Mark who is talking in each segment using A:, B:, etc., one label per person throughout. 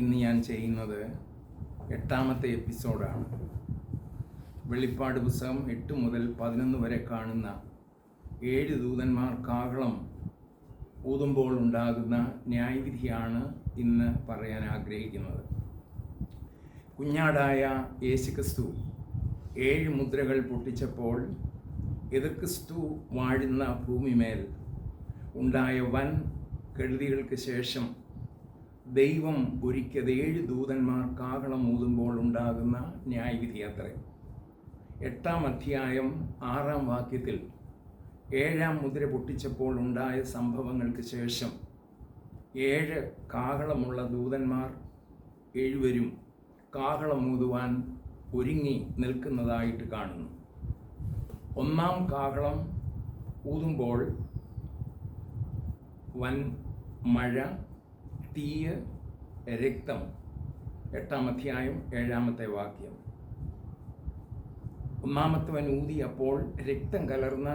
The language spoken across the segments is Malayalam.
A: ഇന്ന് ഞാൻ ചെയ്യുന്നത് എട്ടാമത്തെ എപ്പിസോഡാണ്. വെളിപ്പാട് പുസ്തകം എട്ട് മുതൽ പതിനൊന്ന് വരെ കാണുന്ന ഏഴ് ദൂതന്മാർ കാഹളം ഊതുമ്പോൾ ഉണ്ടാകുന്ന ന്യായവിധിയാണ് ഇന്ന് പറയാൻ ആഗ്രഹിക്കുന്നത്. കുഞ്ഞാടായ യേശുക്രിസ്തു ഏഴ് മുദ്രകൾ പൊട്ടിച്ചപ്പോൾ എതിർക്രിസ്തു വാഴുന്ന ഭൂമിമേൽ ഉണ്ടായ വൻ കെടുതികൾക്ക് ശേഷം ദൈവം ഒരുക്കിയത് ഏഴ് ദൂതന്മാർ കാഹളം ഊതുമ്പോൾ ഉണ്ടാകുന്ന ന്യായവിധി അത്ര. എട്ടാം അധ്യായം ആറാം വാക്യത്തിൽ ഏഴാം മുദ്ര പൊട്ടിച്ചപ്പോൾ ഉണ്ടായ സംഭവങ്ങൾക്ക് ശേഷം ഏഴ് കാഹളമുള്ള ദൂതന്മാർ ഏഴുവരും കാഹളം ഊതുവാൻ ഒരുങ്ങി നിൽക്കുന്നതായിട്ട് കാണുന്നു. ഒന്നാം കാഹളം ഊതുമ്പോൾ വൻ മഴ തീയ് രക്തം എട്ടാം അധ്യായം ഏഴാമത്തെ വാക്യം. ഒന്നാമത്തവൻ ഊതിയപ്പോൾ രക്തം കലർന്ന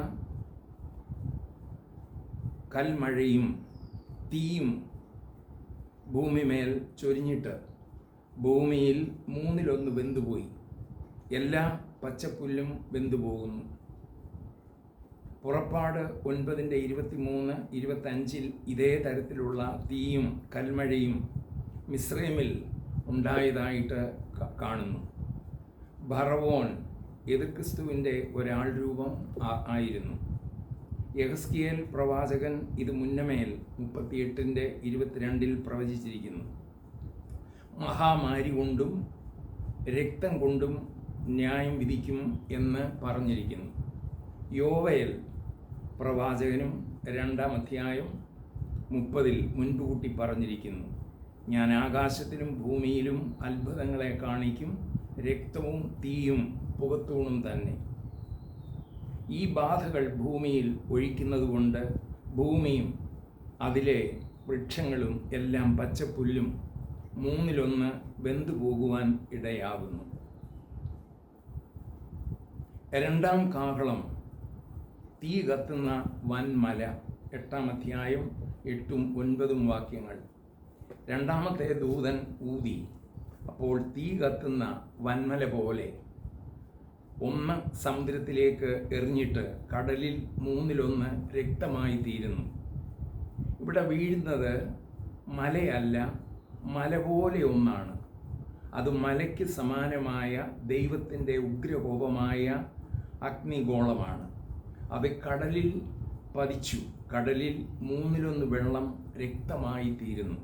A: കൽമഴയും തീയും ഭൂമിമേൽ ചൊരിഞ്ഞിട്ട് ഭൂമിയിൽ മൂന്നിലൊന്ന് വെന്തുപോയി. എല്ലാ പച്ചപ്പുല്ലും വെന്തുപോകുന്നു. പുറപ്പാട് ഒൻപതിന്റെ ഇരുപത്തിമൂന്ന് ഇരുപത്തഞ്ചിൽ ഇതേ തരത്തിലുള്ള തീയും കൽമഴയും മിശ്രമിൽ ഉണ്ടായതായിട്ട് കാണുന്നു. ഭറവോൻ എതിർക്രിസ്തുവിന്റെ ഒരാൾ രൂപം ആയിരുന്നു. യഹസ്കിയേൽ പ്രവാചകൻ ഇത് മുന്നമേൽ മുപ്പത്തിയെട്ടിന്റെ ഇരുപത്തിരണ്ടിൽ പ്രവചിച്ചിരിക്കുന്നു. മഹാമാരി കൊണ്ടും രക്തം കൊണ്ടും ന്യായം വിധിക്കും എന്ന് പറഞ്ഞിരിക്കുന്നു. യോവയൽ പ്രവാചകനും രണ്ടാം അധ്യായം മുപ്പതിൽ മുൻകൂട്ടി പറഞ്ഞിരിക്കുന്നു. ഞാൻ ആകാശത്തിലും ഭൂമിയിലും അത്ഭുതങ്ങളെ കാണിക്കും രക്തവും തീയും പുകത്തൂണും തന്നെ. ഈ ബാധകൾ ഭൂമിയിൽ ഒഴിക്കുന്നതുകൊണ്ട് ഭൂമിയും അതിലെ വൃക്ഷങ്ങളും എല്ലാം പച്ചപ്പുല്ലും മൂന്നിലൊന്ന് വെന്തുപോകുവാൻ ഇടയാകുന്നു. രണ്ടാം കാഹളം തീ കത്തുന്ന വൻമല എട്ടാം അധ്യായം എട്ടും ഒൻപതും വാക്യങ്ങൾ. രണ്ടാമത്തെ ദൂതൻ ഊതി അപ്പോൾ തീ കത്തുന്ന വൻമല പോലെ ഒന്ന് സമുദ്രത്തിലേക്ക് എറിഞ്ഞിട്ട് കടലിൽ മൂന്നിലൊന്ന് രക്തമായി തീരുന്നു. ഇവിടെ വീഴുന്നത് മലയല്ല മല പോലെ ഒന്നാണ്. അത് മലയ്ക്ക് സമാനമായ ദൈവത്തിന്റെ ഉഗ്രകോപമായ അഗ്നിഗോളമാണ്. അത് കടലിൽ പതിച്ചു. കടലിൽ മൂന്നിലൊന്ന് വെള്ളം രക്തമായി തീരുന്നു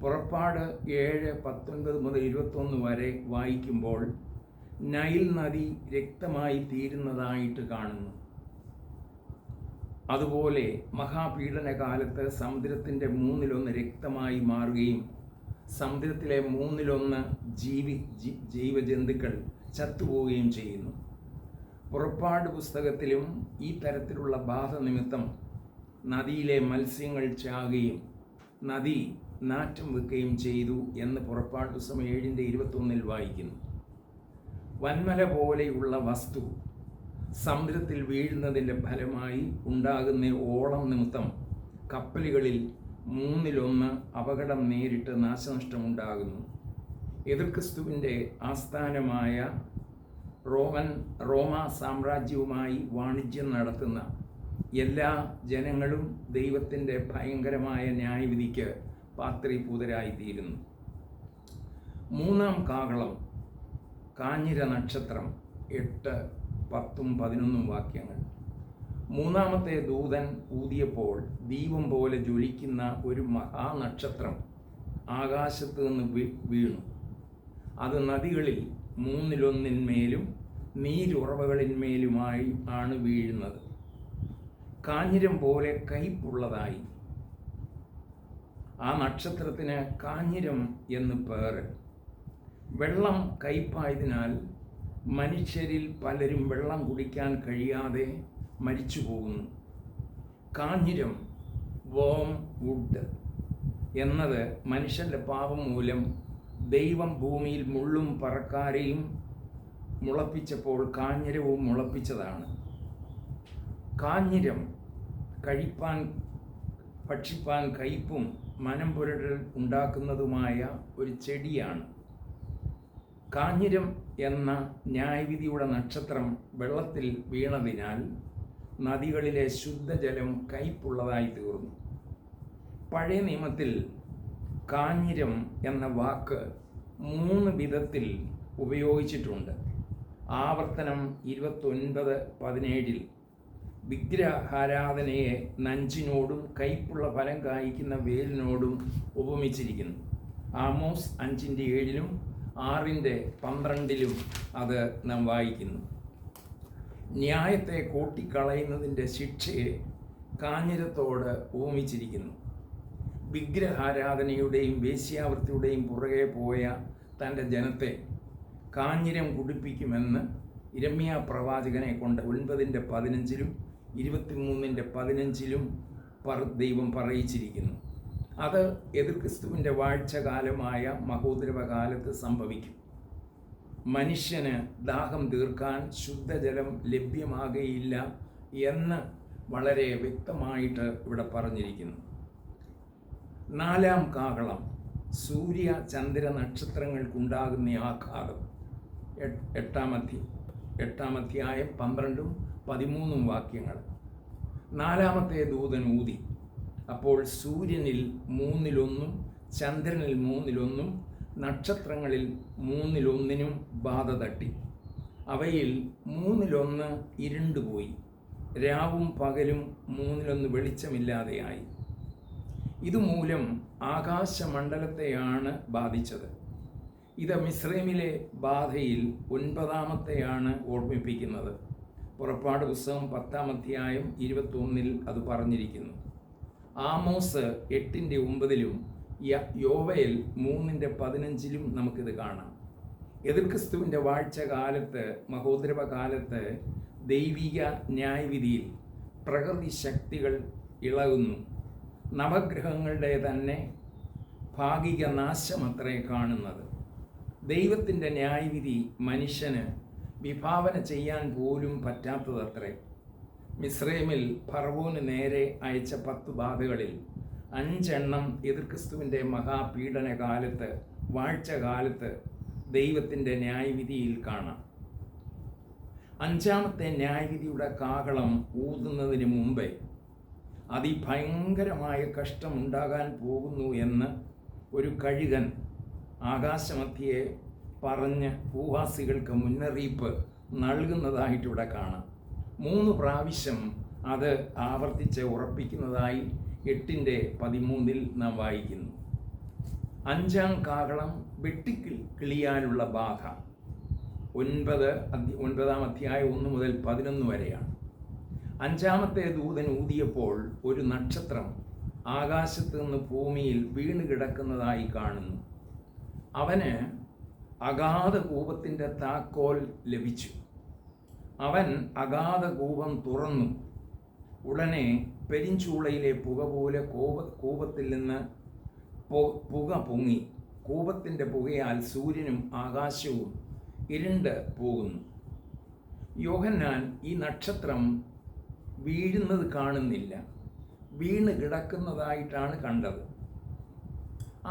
A: പുറപ്പാട് ഏഴ് പത്തൊൻപത് മുതൽ ഇരുപത്തൊന്ന് വരെ വായിക്കുമ്പോൾ നൈൽ നദി രക്തമായി തീരുന്നതായിട്ട് കാണുന്നു. അതുപോലെ മഹാപീഡന കാലത്ത് സമുദ്രത്തിന്റെ മൂന്നിലൊന്ന് രക്തമായി മാറുകയും സമുദ്രത്തിലെ മൂന്നിലൊന്ന് ജീവി ജീവജന്തുക്കൾ ചത്തുപോവുകയും ചെയ്യുന്നു. പുറപ്പാട് പുസ്തകത്തിലും ഈ തരത്തിലുള്ള ബാധ നിമിത്തം നദിയിലെ മത്സ്യങ്ങൾ ചാകുകയും നദി നാറ്റം വെക്കുകയും ചെയ്തു എന്ന് പുറപ്പാട് പുസ്തകം ഏഴിന്റെ ഇരുപത്തൊന്നിൽ വായിക്കുന്നു. വന്മല പോലെയുള്ള വസ്തു സമുദ്രത്തിൽ വീഴുന്നതിന്റെ ഫലമായി ഉണ്ടാകുന്ന ഓളം നിമിത്തം കപ്പലുകളിൽ മൂന്നിലൊന്ന് അപകടം നേരിട്ട് നാശനഷ്ടമുണ്ടാകുന്നു. എതിർക്രിസ്തുവിന്റെ ആസ്ഥാനമായ റോമൻ റോമ സാമ്രാജ്യവുമായി വാണിജ്യം നടത്തുന്ന എല്ലാ ജനങ്ങളും ദൈവത്തിന്റെ ഭയങ്കരമായ ന്യായവിധിക്ക് പാത്രീഭൂതരായിത്തീരുന്നു. മൂന്നാം കാകളം കാഞ്ഞിര നക്ഷത്രം എട്ട് പത്തും പതിനൊന്നും വാക്യങ്ങൾ. മൂന്നാമത്തെ ദൂതൻ ഊതിയപ്പോൾ ദീപം പോലെ ജ്വലിക്കുന്ന ഒരു മഹാനക്ഷത്രം ആകാശത്ത് നിന്ന് വീണു. അത് നദികളിൽ മൂന്നിലൊന്നിന്മേലും നീരുറവകളിന്മേലുമായി ആണ് വീഴുന്നത്. കാഞ്ഞിരം പോലെ കയ്പുള്ളതായി. ആ നക്ഷത്രത്തിന് കാഞ്ഞിരം എന്ന് പേര് വെള്ളം കയ്പായതിനാൽ മനുഷ്യരിൽ പലരും വെള്ളം കുടിക്കാൻ കഴിയാതെ മരിച്ചു പോകുന്നു. കാഞ്ഞിരം വോം വുഡ് എന്നത് മനുഷ്യന്റെ പാപം മൂലം ദൈവം ഭൂമിയിൽ മുള്ളും പറക്കാരെയും മുളപ്പിച്ചപ്പോൾ കാഞ്ഞിരവും മുളപ്പിച്ചതാണ്. കാഞ്ഞിരം കഴിപ്പാൻ ഭക്ഷിപ്പാൻ കയ്പും മനം പുരടൽ ഉണ്ടാക്കുന്നതുമായ ഒരു ചെടിയാണ്. കാഞ്ഞിരം എന്ന ന്യായവിധിയുടെ നക്ഷത്രം വെള്ളത്തിൽ വീണതിനാൽ നദികളിലെ ശുദ്ധജലം കയ്പുള്ളതായി തീർന്നു. പഴയ നിയമത്തിൽ കാഞ്ഞിരം എന്ന വാക്ക് മൂന്ന് വിധത്തിൽ ഉപയോഗിച്ചിട്ടുണ്ട്. ആവർത്തനം ഇരുപത്തൊൻപത് പതിനേഴിൽ വിഗ്രഹാരാധനയെ നഞ്ചിനോടും കയ്പുള്ള ഫലം കായ്ക്കുന്ന വേലിനോടും ഉപമിച്ചിരിക്കുന്നു. ആമോസ് അഞ്ചിന്റെ ഏഴിലും ആറിന്റെ പന്ത്രണ്ടിലും അത് നാം വായിക്കുന്നു. ന്യായത്തെ കൂട്ടിക്കളയുന്നതിന്റെ ശിക്ഷയെ കാഞ്ഞിരത്തോട് ഉപമിച്ചിരിക്കുന്നു. വിഗ്രഹാരാധനയുടെയും വേശ്യാവൃത്തിയുടെയും പുറകെ പോയ തന്റെ ജനത്തെ കാഞ്ഞിരം കുടിപ്പിക്കുമെന്ന് ഇരമ്യ പ്രവാചകനെ കൊണ്ട് ഒൻപതിന്റെ പതിനഞ്ചിലും ഇരുപത്തിമൂന്നിന്റെ പതിനഞ്ചിലും പറ ദൈവം പറയിച്ചിരിക്കുന്നു. അത് എതിർ ക്രിസ്തുവിന്റെ വാഴ്ചകാലമായ മഹോദരവകാലത്ത് സംഭവിക്കും. മനുഷ്യന് ദാഹം തീർക്കാൻ ശുദ്ധജലം ലഭ്യമാകുകയില്ല എന്ന് വളരെ വ്യക്തമായിട്ട് ഇവിടെ പറഞ്ഞിരിക്കുന്നു. നാലാം കാഹളം സൂര്യ ചന്ദ്ര നക്ഷത്രങ്ങൾക്കുണ്ടാകുന്ന ആഘാതം എട്ടാം അധ്യ എട്ടാം അധ്യായം പന്ത്രണ്ടും പതിമൂന്നും വാക്യങ്ങൾ. നാലാമത്തെ ദൂതൻ ഊതി അപ്പോൾ സൂര്യനിൽ മൂന്നിലൊന്നും ചന്ദ്രനിൽ മൂന്നിലൊന്നും നക്ഷത്രങ്ങളിൽ മൂന്നിലൊന്നിനും ബാധ തട്ടി. അവയിൽ മൂന്നിലൊന്ന് ഇരുണ്ടുപോയി. രാവും പകലും മൂന്നിലൊന്ന് വെളിച്ചമില്ലാതെയായി. ഇതുമൂലം ആകാശമണ്ഡലത്തെയാണ് ബാധിച്ചത്. ഇത് മിസ്രൈമിലെ ബാധയിൽ ഒൻപതാമത്തെയാണ് ഓർമ്മിപ്പിക്കുന്നത്. പുറപ്പാട് പുസ്തകം പത്താം അധ്യായം ഇരുപത്തൊന്നിൽ അത് പറഞ്ഞിരിക്കുന്നു. ആമോസ് എട്ടിന്റെ ഒമ്പതിലും യോവയിൽ മൂന്നിന്റെ പതിനഞ്ചിലും നമുക്കിത് കാണാം. എതിർ ക്രിസ്തുവിന്റെ വാഴ്ച കാലത്ത് മഹോദ്രവ കാലത്ത് ദൈവിക ന്യായവിധിയിൽ പ്രകൃതി ശക്തികൾ ഇളകുന്നു. നവഗ്രഹങ്ങളുടെ തന്നെ ഭാഗിക നാശമത്രേ കാണുന്നത്. ദൈവത്തിന്റെ ന്യായവിധി മനുഷ്യന് വിഭാവന ചെയ്യാൻ പോലും പറ്റാത്തതത്രേ. മിസ്രൈമിൽ ഫർവോന് നേരെ അയച്ച പത്ത് ബാധകളിൽ അഞ്ചെണ്ണം എതിർക്രിസ്തുവിന്റെ മഹാപീഡന കാലത്ത് വാഴ്ച കാലത്ത് ദൈവത്തിന്റെ ന്യായവിധിയിൽ കാണാം. അഞ്ചാമത്തെ ന്യായവിധിയുടെ കാഹളം ഊതുന്നതിന് മുമ്പേ അതിഭയങ്കരമായ കഷ്ടമുണ്ടാകാൻ പോകുന്നു എന്ന് ഒരു കഴുകൻ ആകാശമധ്യയെ പറഞ്ഞ് ഭൂവാസികൾക്ക് മുന്നറിയിപ്പ് നൽകുന്നതായിട്ടിവിടെ കാണാം. മൂന്ന് പ്രാവശ്യം അത് ആവർത്തിച്ച് ഉറപ്പിക്കുന്നതായി എട്ടിന്റെ പതിമൂന്നിൽ നാം വായിക്കുന്നു. അഞ്ചാം കാകളം വെട്ടിക്കിൾ കിളിയാനുള്ള ബാധ. ഒൻപത് ഒൻപതാം അധ്യായം ഒന്ന് മുതൽ പതിനൊന്ന് വരെയാണ്. അഞ്ചാമത്തെ ദൂതൻ ഊതിയപ്പോൾ ഒരു നക്ഷത്രം ആകാശത്ത് നിന്ന് ഭൂമിയിൽ വീണ് കിടക്കുന്നതായി കാണുന്നു. അവന് അഗാധ കൂപത്തിന്റെ താക്കോൽ ലഭിച്ചു. അവൻ അഗാധ കൂപം തുറന്നു. ഉടനെ പെരിഞ്ചൂളയിലെ പുക പോലെ കോപ കൂപത്തിൽ നിന്ന് പുക പൊങ്ങി. കൂപത്തിന്റെ പുകയാൽ സൂര്യനും ആകാശവും ഇരുണ്ട് പോകുന്നു. യോഹന്നാൻ ഈ നക്ഷത്രം വീഴുന്നത് കാണുന്നില്ല. വീണ് കിടക്കുന്നതായിട്ടാണ് കണ്ടത്.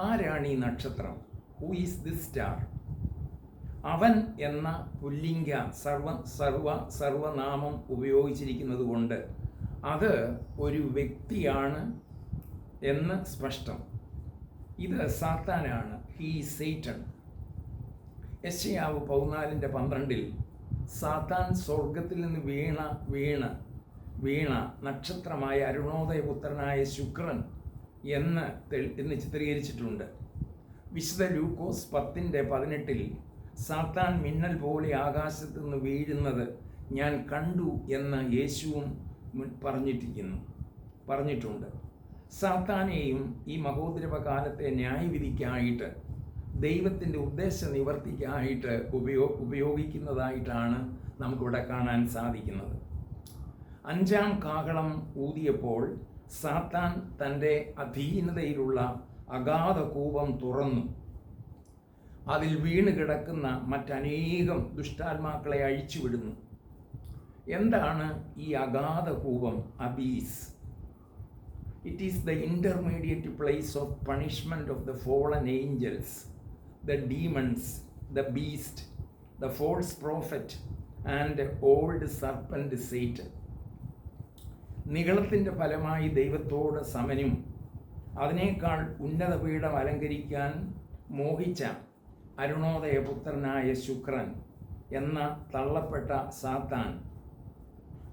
A: ആരാണ് ഈ നക്ഷത്രം? ഹൂ ഈസ് ദി സ്റ്റാർ അവൻ എന്ന പുല്ലിംഗ സർവ സർവ സർവനാമം ഉപയോഗിച്ചിരിക്കുന്നത് കൊണ്ട് അത് ഒരു വ്യക്തിയാണ് എന്ന് സ്പഷ്ടം. ഇത് സാത്താനാണ്. ഹീ സെയ്റ്റൺ യശയാവ് പതിനാലിന്റെ പന്ത്രണ്ടിൽ സാത്താൻ സ്വർഗത്തിൽ നിന്ന് വീണ വീണ വീണ നക്ഷത്രമായ അരുണോദയപുത്രനായ ശുക്രൻ എന്ന് എന്ന് ചിത്രീകരിച്ചിട്ടുണ്ട്. വിശുദ്ധ ലൂക്കോസ് പത്തിന്റെ പതിനെട്ടിൽ സാത്താൻ മിന്നൽ പോലെ ആകാശത്ത് നിന്ന് വീഴുന്നത് ഞാൻ കണ്ടു എന്ന് യേശുവും പറഞ്ഞിട്ടിരിക്കുന്നു പറഞ്ഞിട്ടുണ്ട്. സാത്താനെയും ഈ മഹോദ്രവകാലത്തെ ന്യായവിധിക്കായിട്ട് ദൈവത്തിന്റെ ഉദ്ദേശ നിവർത്തിക്കായിട്ട് ഉപയോ ഉപയോഗിക്കുന്നതായിട്ടാണ് നമുക്കിവിടെ കാണാൻ സാധിക്കുന്നത്. അഞ്ചാം കാഹളം ഊതിയപ്പോൾ സാത്താൻ തന്റെ അധീനതയിലുള്ള അഗാധ കൂപം തുറന്നു. അതിൽ വീണു കിടക്കുന്ന മറ്റനേകം ദുഷ്ടാത്മാക്കളെ അഴിച്ചുവിടുന്നു. എന്താണ് ഈ അഗാധ കൂപം abyss? It is the intermediate place of punishment of the fallen angels the demons the beast the false prophet and old serpent സേറ്റ് നികളത്തിന്റെ ഫലമായി ദൈവത്തോട് സമനും. അതിനേക്കാൾ ഉന്നത പീഠം അലങ്കരിക്കാൻ മോഹിച്ച അരുണോദയപുത്രനായ ശുക്രൻ എന്ന തള്ളപ്പെട്ട സാത്താൻ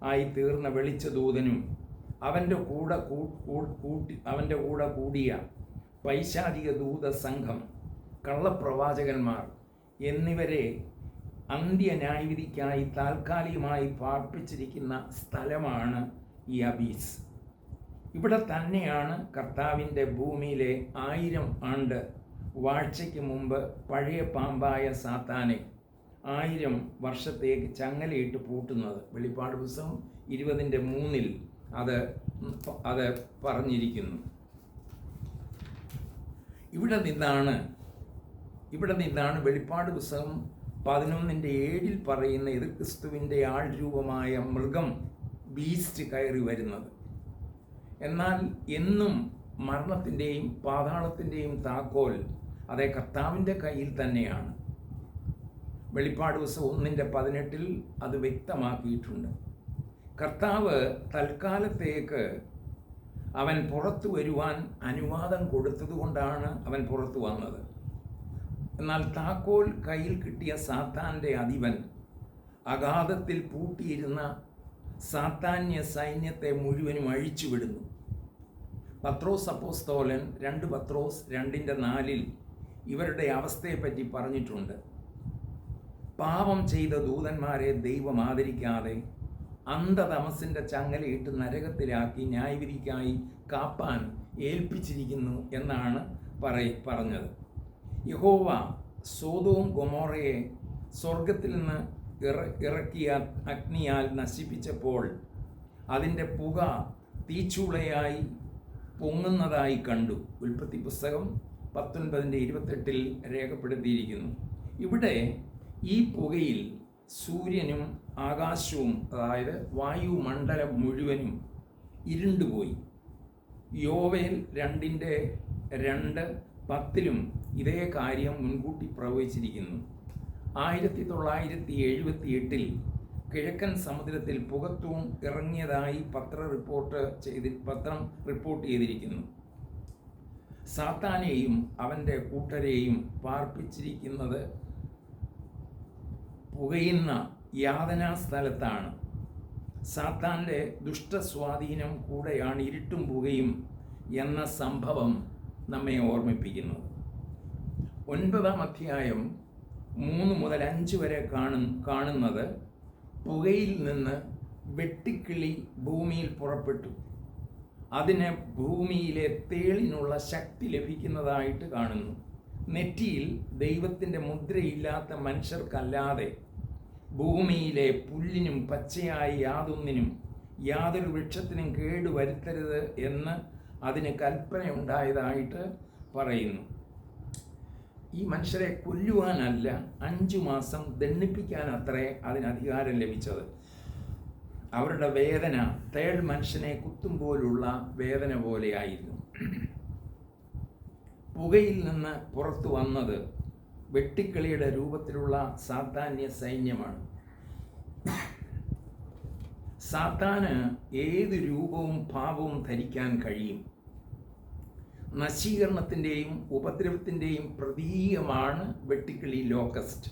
A: ആയി തീർന്ന വെളിച്ചദൂതനും അവന്റെ കൂടെ കൂട്ടി അവന്റെ കൂടെ കൂടിയ പൈശാചിക ദൂത സംഘം കള്ളപ്രവാചകന്മാർ എന്നിവരെ അന്ത്യന്യായവിധിക്കായി താൽക്കാലികമായി പാർപ്പിച്ചിരിക്കുന്ന സ്ഥലമാണ് ഈ അബീസ്. ഇവിടെ തന്നെയാണ് കർത്താവിന്റെ ഭൂമിയിലെ ആയിരം ആണ്ട് വാഴ്ചയ്ക്ക് മുമ്പ് പഴയ പാമ്പായ സാത്താനെ ആയിരം വർഷത്തേക്ക് ചങ്ങലയിട്ട് പൂട്ടുന്നത്. വെളിപ്പാട് പുസ്തകം ഇരുപതിന്റെ മൂന്നിൽ അത് അത് പറഞ്ഞിരിക്കുന്നു. ഇവിടെ നിന്നാണ് ഇവിടെ നിന്നാണ് വെളിപ്പാട് പുസ്തകം പതിനൊന്നിന്റെ ഏഴിൽ പറയുന്ന എതിർ ക്രിസ്തുവിന്റെ ആൾ രൂപമായ മൃഗം ബീസ്റ്റ് കയറി വരുന്നത്. എന്നാൽ എന്നും മരണത്തിന്റെയും പാതാളത്തിന്റെയും താക്കോൽ അതേ കർത്താവിന്റെ കയ്യിൽ തന്നെയാണ്. വെളിപ്പാട് ദിവസം ഒന്നിന്റെ പതിനെട്ടിൽ അത് വ്യക്തമാക്കിയിട്ടുണ്ട്. കർത്താവ് തൽക്കാലത്തേക്ക് അവൻ പുറത്തു വരുവാൻ അനുവാദം കൊടുത്തതുകൊണ്ടാണ് അവൻ പുറത്തു വന്നത്. എന്നാൽ താക്കോൽ കയ്യിൽ കിട്ടിയ സാത്താന്റെ അധിപൻ അഗാധത്തിൽ പൂട്ടിയിരുന്ന സാത്താന്യ സൈന്യത്തെ മുഴുവനും അഴിച്ചുവിടുന്നു. പത്രോസ് അപ്പോസ്തോലൻ രണ്ട് പത്രോസ് രണ്ടിന്റെ നാലിൽ ഇവരുടെ അവസ്ഥയെപ്പറ്റി പറഞ്ഞിട്ടുണ്ട്. പാപം ചെയ്ത ദൂതന്മാരെ ദൈവം ആദരിക്കാതെ അന്ധതമസിന്റെ ചങ്ങലയിട്ട് നരകത്തിലാക്കി ന്യായവിധിക്കായി കാപ്പാൻ ഏൽപ്പിച്ചിരിക്കുന്നു എന്നാണ് പറയ പറഞ്ഞത്. യഹോവ സോതവും ഗൊമോറയെ സ്വർഗത്തിൽ നിന്ന് ഇറക്കിയ അഗ്നിയാൽ നശിപ്പിച്ചപ്പോൾ അതിന്റെ പുക തീച്ചൂളയായി പൊങ്ങുന്നതായി കണ്ടു. ഉൽപ്പത്തി പുസ്തകം പത്തൊൻപതിന്റെ ഇരുപത്തെട്ടിൽ രേഖപ്പെടുത്തിയിരിക്കുന്നു. ഇവിടെ ഈ പുകയിൽ സൂര്യനും ആകാശവും അതായത് വായുമണ്ഡലം മുഴുവനും ഇരുണ്ടുപോയി. യോവേൽ രണ്ടിന്റെ രണ്ട് പത്തിലും ഇതേ കാര്യം മുൻകൂട്ടി പ്രവചിച്ചിരിക്കുന്നു. ആയിരത്തി തൊള്ളായിരത്തി എഴുപത്തി എട്ടിൽ കിഴക്കൻ സമുദ്രത്തിൽ പുകത്തൂൺ ഇറങ്ങിയതായി പത്ര റിപ്പോർട്ട് ചെയ്തി പത്രം റിപ്പോർട്ട് ചെയ്തിരിക്കുന്നു. സാത്താനെയും അവന്റെ കൂട്ടരെയും പാർപ്പിച്ചിരിക്കുന്നത് പുകയുന്ന യാതനാ സ്ഥലത്താണ് സാത്താന്റെ ദുഷ്ടസ്വാധീനം കൂടെയാണ് ഇരുട്ടും പുകയും എന്ന സംഭവം നമ്മെ ഓർമ്മിപ്പിക്കുന്നത്. ഒൻപതാം അധ്യായം മൂന്ന് മുതൽ അഞ്ച് വരെ കാണും കാണുന്നത് പുകയിൽ നിന്ന് വെട്ടിക്കിളി ഭൂമിയിൽ പുറപ്പെട്ടു. അതിന് ഭൂമിയിലെ തേളിനുള്ള ശക്തി ലഭിക്കുന്നതായിട്ട് കാണുന്നു. നെറ്റിയിൽ ദൈവത്തിന്റെ മുദ്രയില്ലാത്ത മനുഷ്യർക്കല്ലാതെ ഭൂമിയിലെ പുല്ലിനും പച്ചയായി യാതൊന്നിനും യാതൊരു വൃക്ഷത്തിനും കേടുവരുത്തരുത് എന്ന് അതിന് കൽപ്പന ഉണ്ടായതായിട്ട് പറയുന്നു. ഈ മനുഷ്യരെ കൊല്ലുവാനല്ല അഞ്ചു മാസം ദണ്ണിപ്പിക്കാൻ അത്രേ അതിന് അധികാരം ലഭിച്ചത്. അവരുടെ വേദന തേൾ മനുഷ്യനെ കുത്തും പോലുള്ള വേദന പോലെയായിരുന്നു. പുകയിൽ നിന്ന് പുറത്തു വന്നത് വെട്ടിക്കളിയുടെ രൂപത്തിലുള്ള സാധാന്യ സൈന്യമാണ്. സാത്താന് ഏത് രൂപവും ഭാവവും ധരിക്കാൻ കഴിയും. നശീകരണത്തിന്റെയും ഉപദ്രവത്തിന്റെയും പ്രതീകമാണ് വെട്ടിക്കിളി ലോക്കസ്റ്റ്.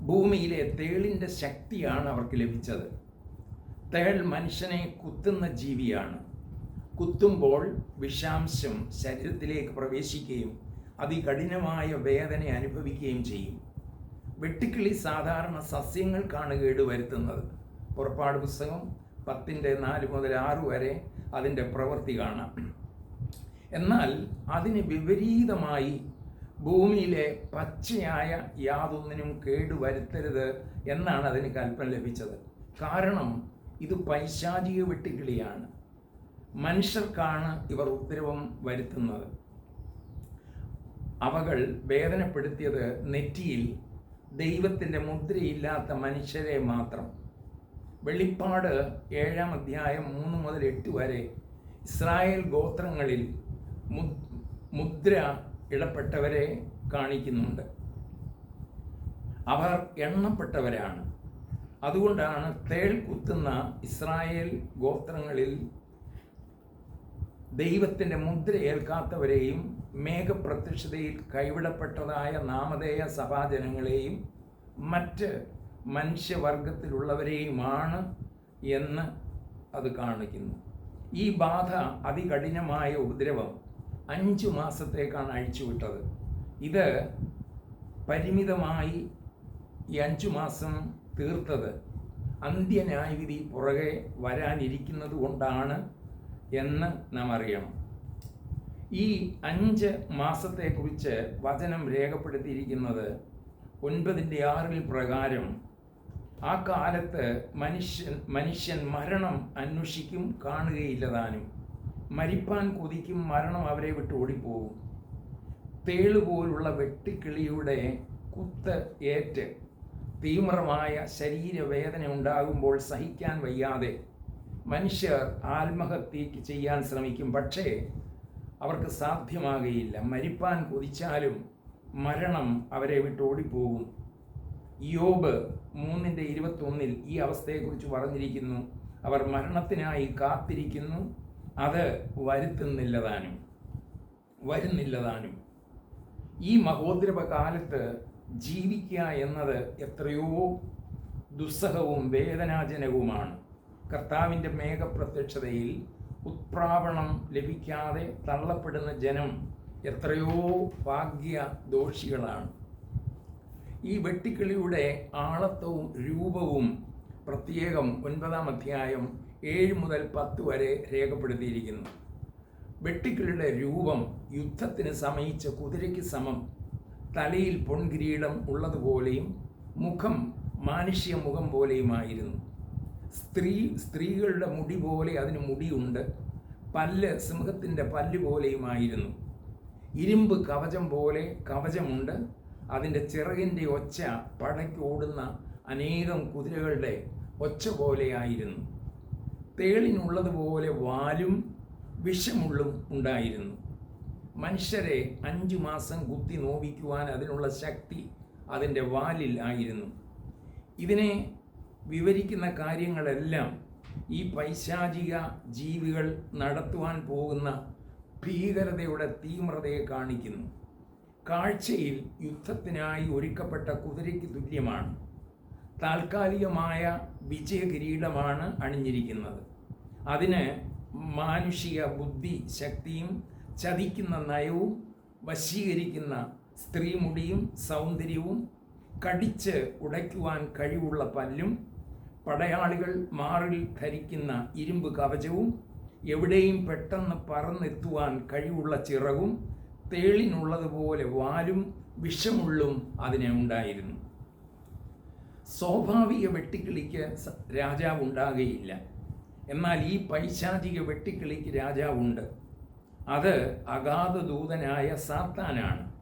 A: ഭൂമിയിലെ തേളിന്റെ ശക്തിയാണ് അവർക്ക് ലഭിച്ചത്. തേൾ മനുഷ്യനെ കുത്തുന്ന ജീവിയാണ്. കുത്തുമ്പോൾ വിഷാംശം ശരീരത്തിലേക്ക് പ്രവേശിക്കുകയും അതികഠിനമായ വേദന അനുഭവിക്കുകയും ചെയ്യും. വെട്ടിക്കിളി സാധാരണ സസ്യങ്ങൾക്കാണ് കേടുവരുത്തുന്നത് പുറപ്പാട് പുസ്തകം പത്തിന്റെ നാല് മുതൽ ആറ് വരെ അതിന്റെ പ്രവൃത്തി കാണാം. എന്നാൽ അതിന് വിപരീതമായി ഭൂമിയിലെ പച്ചയായ യാതൊന്നിനും കേടുവരുത്തരുത് എന്നാണ് അതിന് കൽപ്പന ലഭിച്ചത്. കാരണം ഇത് പൈശാചിക വെട്ടുകിളിയാണ് മനുഷ്യർക്കാണ് ഇവർ ഉപദ്രവം വരുത്തുന്നത്. അവകൾ വേദനപ്പെടുത്തിയത് നെറ്റിയിൽ ദൈവത്തിന്റെ മുദ്രയില്ലാത്ത മനുഷ്യരെ മാത്രം. വെളിപ്പാട് ഏഴാം അധ്യായം മൂന്ന് മുതൽ എട്ട് വരെ ഇസ്രായേൽ ഗോത്രങ്ങളിൽ മുദ്ര ഇടപ്പെട്ടവരെ കാണിക്കുന്നുണ്ട്. അവർ എണ്ണപ്പെട്ടവരാണ്. അതുകൊണ്ടാണ് തേൾ കുത്തുന്ന ഇസ്രായേൽ ഗോത്രങ്ങളിൽ ദൈവത്തിന്റെ മുദ്ര ഏൽക്കാത്തവരെയും മേഘപ്രത്യക്ഷതയിൽ കൈവിടപ്പെട്ടതായ നാമധേയ സഭാജനങ്ങളെയും മറ്റ് മനുഷ്യവർഗത്തിലുള്ളവരെയുമാണ് എന്ന് അത് കാണിക്കുന്നു. ഈ ബാധ അതികഠിനമായ ഉപദ്രവം അഞ്ചു മാസത്തേക്കാണ് അഴിച്ചുവിട്ടത് ഇത് പരിമിതമായി ഈ അഞ്ചു മാസം തീർത്തത്. അന്ത്യന്യായവിധി പുറകെ വരാനിരിക്കുന്നത് കൊണ്ടാണ് എന്ന് നാം അറിയണം. ഈ അഞ്ച് മാസത്തെക്കുറിച്ച് വചനം രേഖപ്പെടുത്തിയിരിക്കുന്നത് ഒൻപതിന്റെ ആറിൽ പ്രകാരം ആ കാലത്ത് മനുഷ്യൻ മനുഷ്യൻ മരണം അന്വേഷിക്കും കാണുകയില്ലതാനും മരിപ്പാൻ കൊതിക്കും മരണം അവരെ വിട്ട് ഓടിപ്പോകും. തേളുപോലുള്ള വെട്ടിക്കിളിയുടെ കുത്ത് ഏറ്റ് തീവ്രമായ ശരീരവേദന ഉണ്ടാകുമ്പോൾ സഹിക്കാൻ വയ്യാതെ മനുഷ്യർ ആത്മഹത്യക്ക് ചെയ്യാൻ ശ്രമിക്കും. പക്ഷേ അവർക്ക് സാധ്യമാകുകയില്ല മരിപ്പാൻ കൊതിച്ചാലും മരണം അവരെ വിട്ട് ഓടിപ്പോകും. യോബ് മൂന്നിന്റെ ഇരുപത്തൊന്നിൽ ഈ അവസ്ഥയെക്കുറിച്ച് പറഞ്ഞിരിക്കുന്നു. അവർ മരണത്തിനായി കാത്തിരിക്കുന്നു. അത് വരുത്തുന്നില്ലതാനും വരുന്നില്ലതാനും. ഈ മഹോദ്രവ കാലത്ത് ജീവിക്കുക എന്നത് എത്രയോ ദുസ്സഹവും വേദനാജനകവുമാണ്. കർത്താവിന്റെ മേഘപ്രത്യക്ഷതയിൽ ഉത്പ്രാവണം ലഭിക്കാതെ തള്ളപ്പെടുന്ന ജനം എത്രയോ ഭാഗ്യ ദോഷികളാണ് ഈ വെട്ടിക്കിളിയുടെ ആളത്വവും രൂപവും പ്രത്യേകം ഒൻപതാം അധ്യായം ഏഴ് മുതൽ പത്ത് വരെ രേഖപ്പെടുത്തിയിരിക്കുന്നു. വെട്ടിക്കിളിയുടെ രൂപം യുദ്ധത്തിന് സമയിച്ച കുതിരയ്ക്ക് സമം. തലയിൽ പൊൺകിരീടം ഉള്ളതുപോലെയും മുഖം മാനുഷ്യ മുഖം പോലെയുമായിരുന്നു. സ്ത്രീ സ്ത്രീകളുടെ മുടി പോലെ അതിന് മുടിയുണ്ട്. പല്ല് സിംഹത്തിന്റെ പല്ല് പോലെയുമായിരുന്നു. ഇരുമ്പ് കവചം പോലെ കവചമുണ്ട്. അതിന്റെ ചിറകിന്റെ ഒച്ച പടയ്ക്ക് ഓടുന്ന അനേകം കുതിരകളുടെ ഒച്ച പോലെയായിരുന്നു. തേളിനുള്ളതുപോലെ വാലും വിഷമുള്ളും ഉണ്ടായിരുന്നു. മനുഷ്യരെ അഞ്ചു മാസം കുത്തി നോവിക്കുവാൻ അതിനുള്ള ശക്തി അതിന്റെ വാലിൽ ആയിരുന്നു. ഇതിനെ വിവരിക്കുന്ന കാര്യങ്ങളെല്ലാം ഈ പൈശാചിക ജീവികൾ നടത്തുവാൻ പോകുന്ന ഭീകരതയുടെ തീവ്രതയെ കാണിക്കുന്നു. കാഴ്ചയിൽ യുദ്ധത്തിനായി ഒരുക്കപ്പെട്ട കുതിരയ്ക്ക് തുല്യമാണ്. താൽക്കാലികമായ വിജയകിരീടമാണ് അണിഞ്ഞിരിക്കുന്നത്. അതിന് മാനുഷിക ബുദ്ധി ശക്തിയും ചതിക്കുന്ന നയവും വശീകരിക്കുന്ന സ്ത്രീമുടിയും സൗന്ദര്യവും കടിച്ച് ഉടയ്ക്കുവാൻ കഴിവുള്ള പല്ലും പടയാളികൾ മാറിൽ ധരിക്കുന്ന ഇരുമ്പ് കവചവും എവിടെയും പെട്ടെന്ന് പറന്നെത്തുവാൻ കഴിവുള്ള ചിറകും തേളിനുള്ളതുപോലെ വാലും വിഷമുള്ളും അതിനെ ഉണ്ടായിരുന്നു. സ്വാഭാവിക വെട്ടിക്കിളിക്ക് സ- രാജാവ് ഉണ്ടാകുകയില്ല എന്നാൽ ഈ പൈശാചിക വെട്ടിക്കിളിക്ക് രാജാവുണ്ട്. അത് അഗാധ ദൂതനായ സാത്താനാണ്.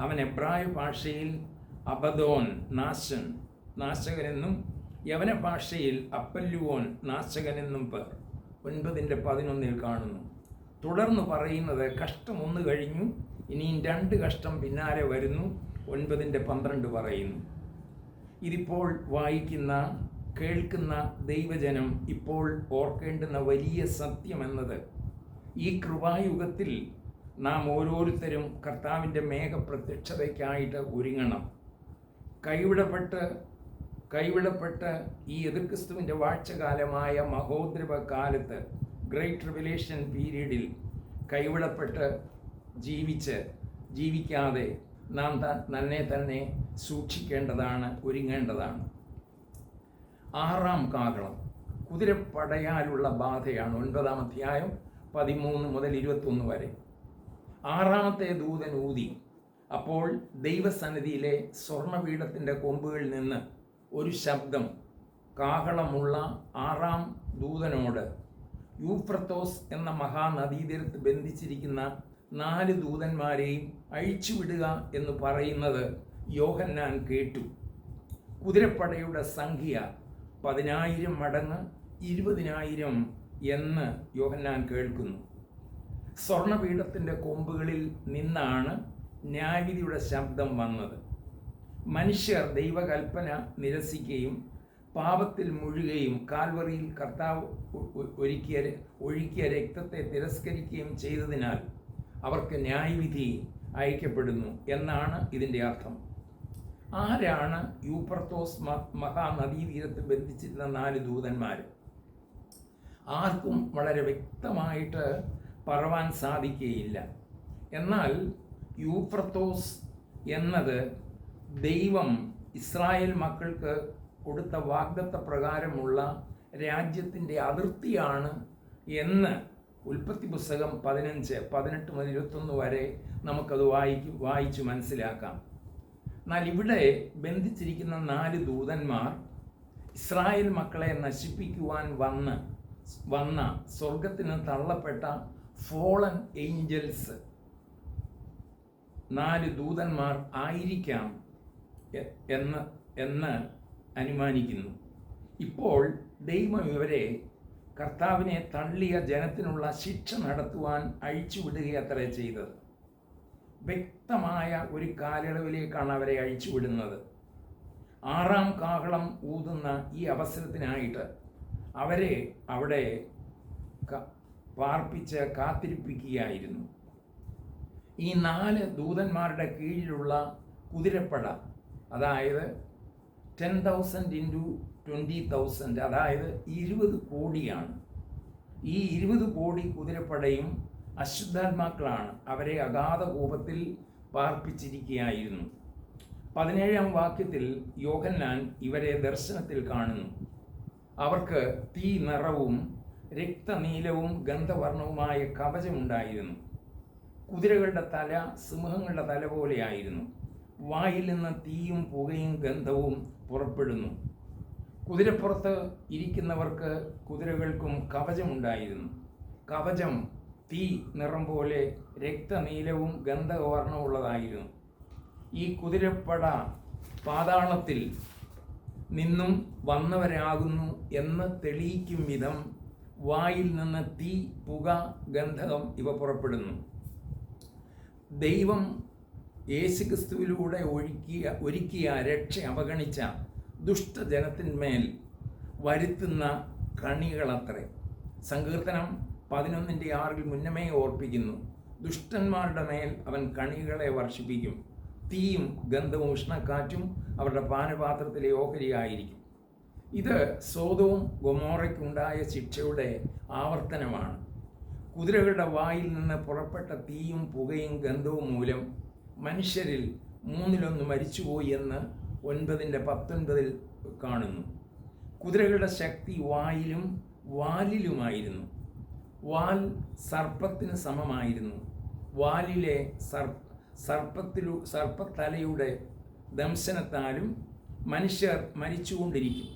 A: അവൻ എബ്രായ ഭാഷയിൽ അബദോൻ നാശൻ നാശകനെന്നും യവന ഭാഷയിൽ അപ്പല്ലുവോൻ നാശകനെന്നും പേർ. ഒൻപതിന്റെ പതിനൊന്നിൽ കാണുന്നു. തുടർന്ന് പറയുന്നത് കഷ്ടം ഒന്ന് കഴിഞ്ഞു ഇനിയും രണ്ട് കഷ്ടം പിന്നാലെ വരുന്നു ഒൻപതിന്റെ പന്ത്രണ്ട് പറയുന്നു. ഇതിപ്പോൾ വായിക്കുന്ന കേൾക്കുന്ന ദൈവജനം ഇപ്പോൾ ഓർക്കേണ്ടുന്ന വലിയ സത്യമെന്നത് ഈ കൃപായുഗത്തിൽ നാം ഓരോരുത്തരും കർത്താവിന്റെ മേഘപ്രത്യക്ഷതയ്ക്കായിട്ട് ഒരുങ്ങണം. കൈവിടപ്പെട്ട് കൈവിടപ്പെട്ട് ഈ എതിർക്രിസ്തുവിന്റെ വാഴ്ചകാലമായ മഹോദ്രവ കാലത്ത് ഗ്രേറ്റ് റിവലേഷൻ പീരീഡിൽ കൈവിടപ്പെട്ട് ജീവിച്ച് ജീവിക്കാതെ നാം തന്നെ തന്നെ സൂക്ഷിക്കേണ്ടതാണ് ഒരുങ്ങേണ്ടതാണ്. ആറാം കാഹളം കുതിരപ്പടയാലുള്ള ബാധയാണ് ഒൻപതാം അധ്യായം പതിമൂന്ന് മുതൽ ഇരുപത്തൊന്ന് വരെ. ആറാമത്തെ ദൂതൻ ഊതി അപ്പോൾ ദൈവസന്നിധിയിലെ സ്വർണപീഠത്തിന്റെ കൊമ്പുകളിൽ നിന്ന് ഒരു ശബ്ദം കാഹളമുള്ള ആറാം ദൂതനോട് യൂഫ്രത്തോസ് എന്ന മഹാനദീതീരത്ത് ബന്ധിച്ചിരിക്കുന്ന നാല് ദൂതന്മാരെയും അഴിച്ചുവിടുക എന്ന് പറയുന്നത് യോഹന്നാൻ കേട്ടു. കുതിരപ്പടയുടെ സംഖ്യ പതിനായിരം മടങ്ങ് ഇരുപതിനായിരം എന്ന് യോഹന്നാൻ കേൾക്കുന്നു. സ്വർണപീഠത്തിന്റെ കൊമ്പുകളിൽ നിന്നാണ് ന്യായവിധിയുടെ ശബ്ദം വന്നത്. മനുഷ്യർ ദൈവകൽപ്പന നിരസിക്കുകയും പാപത്തിൽ മുഴുകുകയും കാൽവറിയിൽ കർത്താവ് ഒരുക്കിയ ഒഴുക്കിയ രക്തത്തെ തിരസ്കരിക്കുകയും ചെയ്തതിനാൽ അവർക്ക് ന്യായവിധി അയക്കപ്പെടുന്നു എന്നാണ് ഇതിന്റെ അർത്ഥം. ആരാണ് യൂപ്രത്തോസ് മഹാനദീതീരത്ത് ബന്ധിച്ചിരുന്ന നാല് ദൂതന്മാർ? ആർക്കും വളരെ വ്യക്തമായിട്ട് പറവാൻ സാധിക്കുകയില്ല. എന്നാൽ യൂഫ്രത്തോസ് എന്നത് ദൈവം ഇസ്രായേൽ മക്കൾക്ക് കൊടുത്ത വാഗ്ദത്ത പ്രകാരമുള്ള രാജ്യത്തിന്റെ അതിർത്തിയാണ് എന്ന് ഉൽപ്പത്തി പുസ്തകം പതിനഞ്ച് പതിനെട്ട് മുതൽ ഇരുപത്തൊന്ന് വരെ നമുക്കത് വായിക്കും വായിച്ച് മനസ്സിലാക്കാം. എന്നാൽ ഇവിടെ ബന്ധിച്ചിരിക്കുന്ന നാല് ദൂതന്മാർ ഇസ്രായേൽ മക്കളെ നശിപ്പിക്കുവാൻ വന്ന് വന്ന സ്വർഗത്തിന് തള്ളപ്പെട്ട ഫോളൻ ഏഞ്ചൽസ് നാല് ദൂതന്മാർ ആയിരിക്കാം എന്ന് എന്ന് അനുമാനിക്കുന്നു. ഇപ്പോൾ ദൈവം ഇവരെ കർത്താവിനെ തള്ളിയ ജനത്തിനുള്ള ശിക്ഷ നടത്തുവാൻ അഴിച്ചുവിടുകയത്രേ ചെയ്തത്. വ്യക്തമായ ഒരു കാലയളവിലേക്കാണ് അവരെ അഴിച്ചുവിടുന്നത് ആറാം കാഹളം ഊതുന്ന ഈ അവസരത്തിനായിട്ട് അവരെ അവിടെ പാർപ്പിച്ച് കാത്തിരിപ്പിക്കുകയായിരുന്നു. ഈ നാല് ദൂതന്മാരുടെ കീഴിലുള്ള കുതിരപ്പട അതായത് ten thousand into twenty thousand അതായത് ഇരുപത് കോടിയാണ്. ഈ ഇരുപത് കോടി കുതിരപ്പടയും അശുദ്ധാത്മാക്കളാണ് അവരെ അഗാധ കോപത്തിൽ പാർപ്പിച്ചിരിക്കുകയായിരുന്നു. പതിനേഴാം വാക്യത്തിൽ യോഹന്നാൻ ഇവരെ ദർശനത്തിൽ കാണുന്നു. അവർക്ക് തീ നിറവും രക്തനീലവും ഗന്ധവർണവുമായ കവചമുണ്ടായിരുന്നു കുതിരകളുടെ തല സിംഹങ്ങളുടെ തല പോലെയായിരുന്നു വായിൽ നിന്ന് തീയും പുകയും ഗന്ധവും പുറപ്പെടുന്നു. കുതിരപ്പുറത്ത് ഇരിക്കുന്നവർക്ക് കുതിരകൾക്കും കവചമുണ്ടായിരുന്നു കവചം തീ നിറം പോലെ രക്തനീലവും ഗന്ധവർണമുള്ളതായിരുന്നു ഈ കുതിരപ്പട പാതാളത്തിൽ നിന്നും വന്നവരാകുന്നു എന്ന് തെളിയിക്കും വിധം വായിൽ നിന്ന് തീ പുക ഗന്ധകം ഇവ പുറപ്പെടുന്നു. ദൈവം യേശുക്രിസ്തുവിലൂടെ ഒഴുക്കിയ ഒരുക്കിയ രക്ഷ അവഗണിച്ച ദുഷ്ടജനത്തിന്മേൽ വരുത്തുന്ന കണികളത്രേ. സങ്കീർത്തനം പതിനൊന്നിന്റെ ആറിൽ മുന്നമേ ഓർപ്പിക്കുന്നു. ദുഷ്ടന്മാരുടെ മേൽ അവൻ കണികളെ വർഷിപ്പിക്കും. തീയും ഗന്ധവും ഉഷ്ണക്കാറ്റും അവരുടെ പാനപാത്രത്തിലെ ഓഹരിയായിരിക്കും. ഇത് സോതവും ഗൊമോറയ്ക്കുണ്ടായ ശിക്ഷയുടെ ആവർത്തനമാണ്. കുതിരകളുടെ വായിൽ നിന്ന് പുറപ്പെട്ട തീയും പുകയും ഗന്ധവും മൂലം മനുഷ്യരിൽ മൂന്നിലൊന്ന് മരിച്ചുപോയി എന്ന് ഒൻപതിന്റെ പത്തൊൻപതിൽ കാണുന്നു. കുതിരകളുടെ ശക്തി വായിലും വാലിലുമായിരുന്നു. വാൽ സർപ്പത്തിന് സമമായിരുന്നു. വാലിലെ സർ സർപ്പത്തിലു സർപ്പത്തലയുടെ ദംശനത്താലും മനുഷ്യർ മരിച്ചുകൊണ്ടിരിക്കും.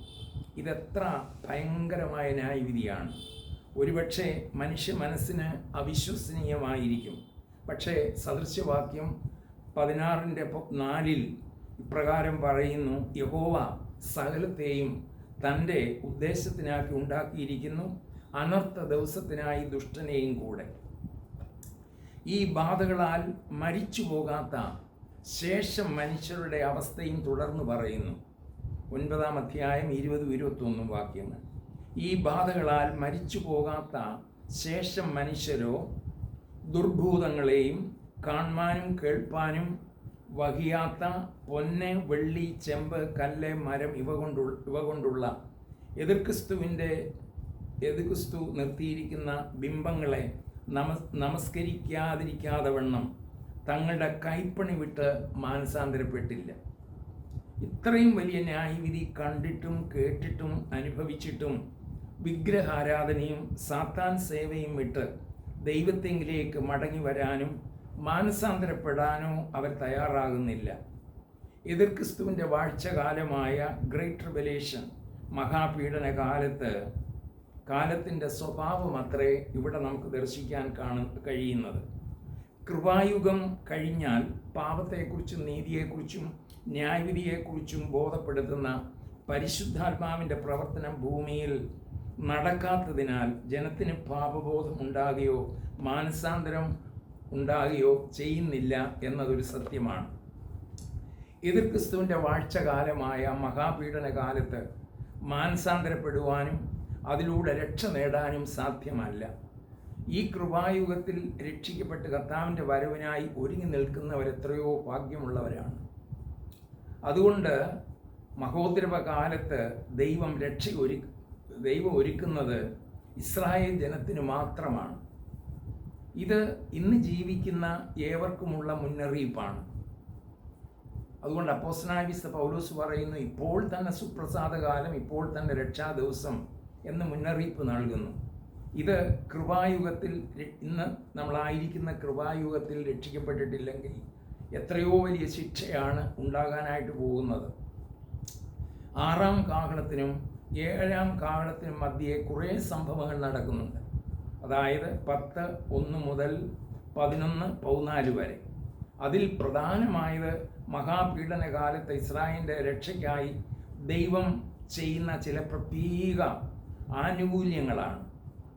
A: ഇതെത്ര ഭയങ്കരമായ ന്യായവിധിയാണ്. ഒരുപക്ഷെ മനുഷ്യ മനസ്സിന് അവിശ്വസനീയമായിരിക്കും. പക്ഷേ സദൃശ്യവാക്യം പതിനാറിന്റെ നാലിൽ ഇപ്രകാരം പറയുന്നു യഹോവ സകലത്തെയും തന്റെ ഉദ്ദേശത്തിനാക്കി ഉണ്ടാക്കിയിരിക്കുന്നു. അനർത്ഥ ദിവസത്തിനായി ദുഷ്ടനെയും കൂടെ. ഈ ബാധകളാൽ മരിച്ചു പോകാത്ത ശേഷം മനുഷ്യരുടെ അവസ്ഥയും തുടർന്ന് പറയുന്നു. ഒൻപതാം അധ്യായം ഇരുപതും ഇരുപത്തൊന്നും വാക്യങ്ങൾ. ഈ ബാധകളാൽ മരിച്ചു പോകാത്ത ശേഷം മനുഷ്യരോ ദുർഭൂതങ്ങളെയും കാണുവാനും കേൾപ്പാനും വഹിയാത്ത പൊന്ന് വെള്ളി ചെമ്പ് കല്ല് മരം ഇവ കൊണ്ടുള്ള ഇവ കൊണ്ടുള്ള എതിർക്രിസ്തുവിന്റെ എതിർക്രിസ്തു നിർത്തിയിരിക്കുന്ന ബിംബങ്ങളെ നമ നമസ്കരിക്കാതിരിക്കാതെ വണ്ണം തങ്ങളുടെ കൈപ്പണി വിട്ട് മാനസാന്തരപ്പെട്ടില്ല. ഇത്രയും വലിയ ന്യായവിധി കണ്ടിട്ടും കേട്ടിട്ടും അനുഭവിച്ചിട്ടും വിഗ്രഹാരാധനയും സാത്താൻ സേവയും വിട്ട് ദൈവത്തെങ്കിലേക്ക് മടങ്ങി വരാനും മാനസാന്തരപ്പെടാനോ അവർ തയ്യാറാകുന്നില്ല. എതിർ ക്രിസ്തുവിന്റെ വാഴ്ചകാലമായ ഗ്രേറ്റ് റിവലേഷൻ മഹാപീഡന കാലത്ത് കാലത്തിന്റെ സ്വഭാവം അത്രേ ഇവിടെ നമുക്ക് ദർശിക്കാൻ കാണു കഴിയുന്നത്. കൃപായുഗം കഴിഞ്ഞാൽ പാപത്തെക്കുറിച്ചും നീതിയെക്കുറിച്ചും ന്യായവിധിയെക്കുറിച്ചും ബോധപ്പെടുത്തുന്ന പരിശുദ്ധാത്മാവിന്റെ പ്രവർത്തനം ഭൂമിയിൽ നടക്കാത്തതിനാൽ ജനത്തിന് പാപബോധം ഉണ്ടാകുകയോ മാനസാന്തരം ഉണ്ടാകുകയോ ചെയ്യുന്നില്ല എന്നതൊരു സത്യമാണ്. എതിർ ക്രിസ്തുവിന്റെ വാഴ്ചകാലമായ മഹാപീഡന കാലത്ത് മാനസാന്തരപ്പെടുവാനും അതിലൂടെ രക്ഷ നേടാനും സാധ്യമല്ല. ഈ കൃപായുഗത്തിൽ രക്ഷിക്കപ്പെട്ട് കർത്താവിന്റെ വരവിനായി ഒരുങ്ങി നിൽക്കുന്നവരെത്രയോ ഭാഗ്യമുള്ളവരാണ്. അതുകൊണ്ട് മഹോദ്രവ കാലത്ത് ദൈവം രക്ഷ ഒരു ദൈവം ഒരുക്കുന്നത് ഇസ്രായേൽ ജനത്തിന് മാത്രമാണ്. ഇത് ഇന്ന് ജീവിക്കുന്ന ഏവർക്കുമുള്ള മുന്നറിയിപ്പാണ്. അതുകൊണ്ട് അപ്പോസ്തലനായ വിശുദ്ധ പൗലോസ് പറയുന്നു ഇപ്പോൾ തന്നെ സുപ്രസാദകാലം ഇപ്പോൾ തന്നെ രക്ഷാ ദിവസം എന്ന് മുന്നറിയിപ്പ് നൽകുന്നു. ഇത് കൃപായുഗത്തിൽ ഇന്ന് നമ്മളായിരിക്കുന്ന കൃപായുഗത്തിൽ രക്ഷിക്കപ്പെട്ടിട്ടില്ലെങ്കിൽ എത്രയോ വലിയ ശിക്ഷയാണ് ഉണ്ടാകാനായിട്ട് പോകുന്നത്. ആറാം കാഹളത്തിനും ഏഴാം കാഹളത്തിനും മധ്യേ കുറേ സംഭവങ്ങൾ നടക്കുന്നുണ്ട്. അതായത് പത്ത് ഒന്ന് മുതൽ പതിനൊന്ന് പതിനാല് വരെ. അതിൽ പ്രധാനമായത് മഹാപീഡന കാലത്ത് ഇസ്രായേലിന്റെ രക്ഷയ്ക്കായി ദൈവം ചെയ്യുന്ന ചില പ്രത്യേക ആനുകൂല്യങ്ങളാണ്.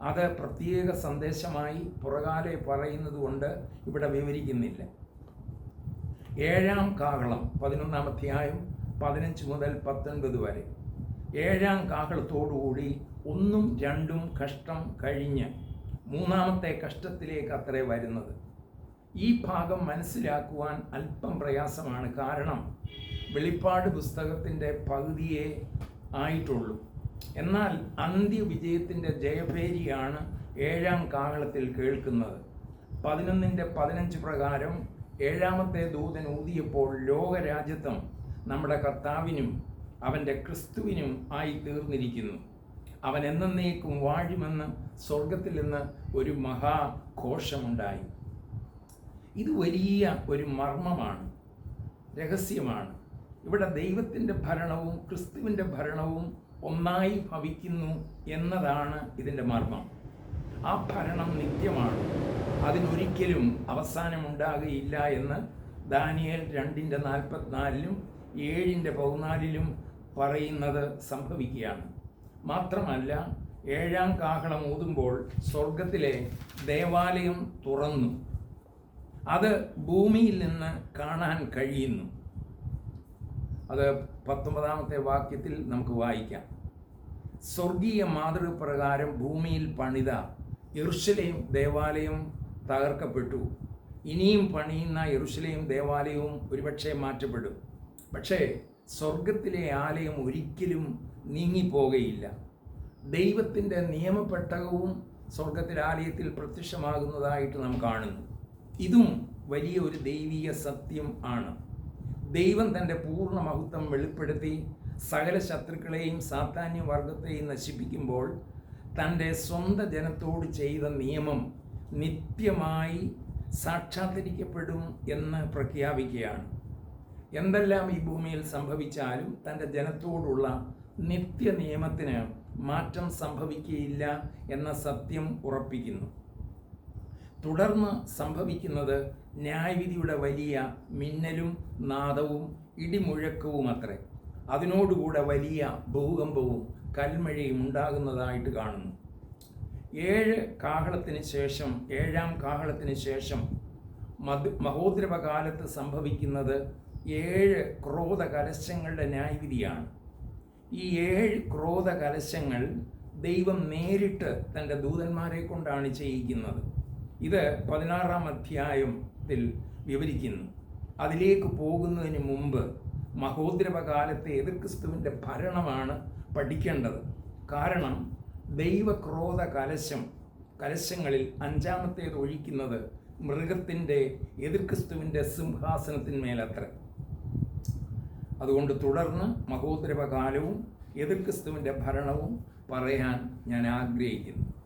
A: അത് പ്രത്യേക സന്ദേശമായി പുറകാലെ പറയുന്നത് കൊണ്ട് ഇവിടെ വിവരിക്കുന്നില്ല. ഏഴാം കാഹളം പതിനൊന്നാം അധ്യായം പതിനഞ്ച് മുതൽ പത്തൊൻപത് വരെ. ഏഴാം കാഹളത്തോടുകൂടി ഒന്നും രണ്ടും കഷ്ടം കഴിഞ്ഞ് മൂന്നാമത്തെ കഷ്ടത്തിലേക്ക് അത്രേ വരുന്നത്. ഈ ഭാഗം മനസ്സിലാക്കുവാൻ അല്പം പ്രയാസമാണ്. കാരണം വെളിപ്പാട് പുസ്തകത്തിന്റെ പകുതിയെ ആയിട്ടുള്ളൂ. എന്നാൽ അന്ത്യവിജയത്തിന്റെ ജയഭേരിയാണ് ഏഴാം കാഹളത്തിൽ കേൾക്കുന്നത്. പതിനൊന്നിന്റെ പതിനഞ്ച് പ്രകാരം ഏഴാമത്തെ ദൂതൻ ഊതിയപ്പോൾ ലോകരാജ്യത്വം നമ്മുടെ കർത്താവിനും അവന്റെ ക്രിസ്തുവിനും ആയി തീർന്നിരിക്കുന്നു അവൻ എന്നേക്കും വാഴുമെന്ന് സ്വർഗത്തിൽ നിന്ന് ഒരു മഹാഘോഷമുണ്ടായി. ഇത് വലിയ ഒരു മർമ്മമാണ് രഹസ്യമാണ്. ഇവിടെ ദൈവത്തിന്റെ ഭരണവും ക്രിസ്തുവിന്റെ ഭരണവും ഒന്നായി ഭവിക്കുന്നു എന്നതാണ് ഇതിന്റെ മർമ്മം ആ ഭരണം നിത്യമാണ്. അതിനൊരിക്കലും അവസാനമുണ്ടാകുകയില്ല എന്ന് ദാനിയൽ രണ്ടിന്റെ നാൽപ്പത്തിനാലിലും ഏഴിന്റെ പതിനാലിലും പറയുന്നത് സംഭവിക്കുകയാണ്. മാത്രമല്ല ഏഴാം കാഹളം ഊതുമ്പോൾ സ്വർഗത്തിലെ ദേവാലയം തുറന്നു. അത് ഭൂമിയിൽ നിന്ന് കാണാൻ കഴിയുന്നു. അത് പത്തൊമ്പതാമത്തെ വാക്യത്തിൽ നമുക്ക് വായിക്കാം. സ്വർഗീയ മാതൃക പ്രകാരം ഭൂമിയിൽ പണിത യെറുശലേം ദേവാലയം തകർക്കപ്പെട്ടു. ഇനിയും പണിയുന്ന യെറുശലേം ദേവാലയവും ഒരുപക്ഷെ മാറ്റപ്പെടും. പക്ഷേ സ്വർഗത്തിലെ ആലയം ഒരിക്കലും നീങ്ങിപ്പോകയില്ല. ദൈവത്തിന്റെ നിയമപ്പെട്ടകവും സ്വർഗത്തിലെ ആലയത്തിൽ പ്രത്യക്ഷമാകുന്നതായിട്ട് നാം കാണുന്നു. ഇതും വലിയ ഒരു ദൈവീയ സത്യം ആണ്. ദൈവം തന്റെ പൂർണ മഹത്വം വെളിപ്പെടുത്തി സകല ശത്രുക്കളെയും സാത്താന്യ വർഗത്തെയും നശിപ്പിക്കുമ്പോൾ തന്റെ സ്വന്തം ജനത്തോട് ചെയ്ത നിയമം നിത്യമായി സാക്ഷാത്കരിക്കപ്പെടും എന്ന് പ്രഖ്യാപിക്കുകയാണ്. എന്തെല്ലാം ഈ ഭൂമിയിൽ സംഭവിച്ചാലും തന്റെ ജനത്തോടുള്ള നിത്യ നിയമത്തിന് മാറ്റം സംഭവിക്കുകയില്ല എന്ന സത്യം ഉറപ്പിക്കുന്നു. തുടർന്ന് സംഭവിക്കുന്നത് ന്യായവിധിയുടെ വലിയ മിന്നലും നാദവും ഇടിമുഴക്കവും അത്രേ അതിനോടുകൂടെ വലിയ ഭൂകമ്പവും കൽമഴയും ഉണ്ടാകുന്നതായിട്ട് കാണുന്നു. ഏഴ് കാഹളത്തിന് ശേഷം ഏഴാം കാഹളത്തിന് ശേഷം മധു മഹോദ്രവകാലത്ത് സംഭവിക്കുന്നത് ഏഴ് ക്രോധ കലശങ്ങളുടെ ന്യായവിധിയാണ്. ഈ ഏഴ് ക്രോധ കലശങ്ങൾ ദൈവം നേരിട്ട് തന്റെ ദൂതന്മാരെ കൊണ്ടാണ് ചെയ്യിക്കുന്നത്. ഇത് പതിനാറാം അധ്യായത്തിൽ വിവരിക്കുന്നു. അതിലേക്ക് പോകുന്നതിന് മുമ്പ് മഹോദ്രവകാലത്തെ എതിർ ക്രിസ്തുവിന്റെ ഭരണമാണ് പഠിക്കേണ്ടത്. കാരണം ദൈവക്രോധ കലശം കലശങ്ങളിൽ അഞ്ചാമത്തേത് ഒഴിക്കുന്നത് മൃഗത്തിന്റെ എതിർ ക്രിസ്തുവിന്റെ സിംഹാസനത്തിന്മേലത്ര. അതുകൊണ്ട് തുടർന്ന് മഹോദ്രവകാലവും എതിർക്രിസ്തുവിന്റെ എതിർ ക്രിസ്തുവിന്റെ ഭരണവും പറയാൻ ഞാൻ ആഗ്രഹിക്കുന്നു.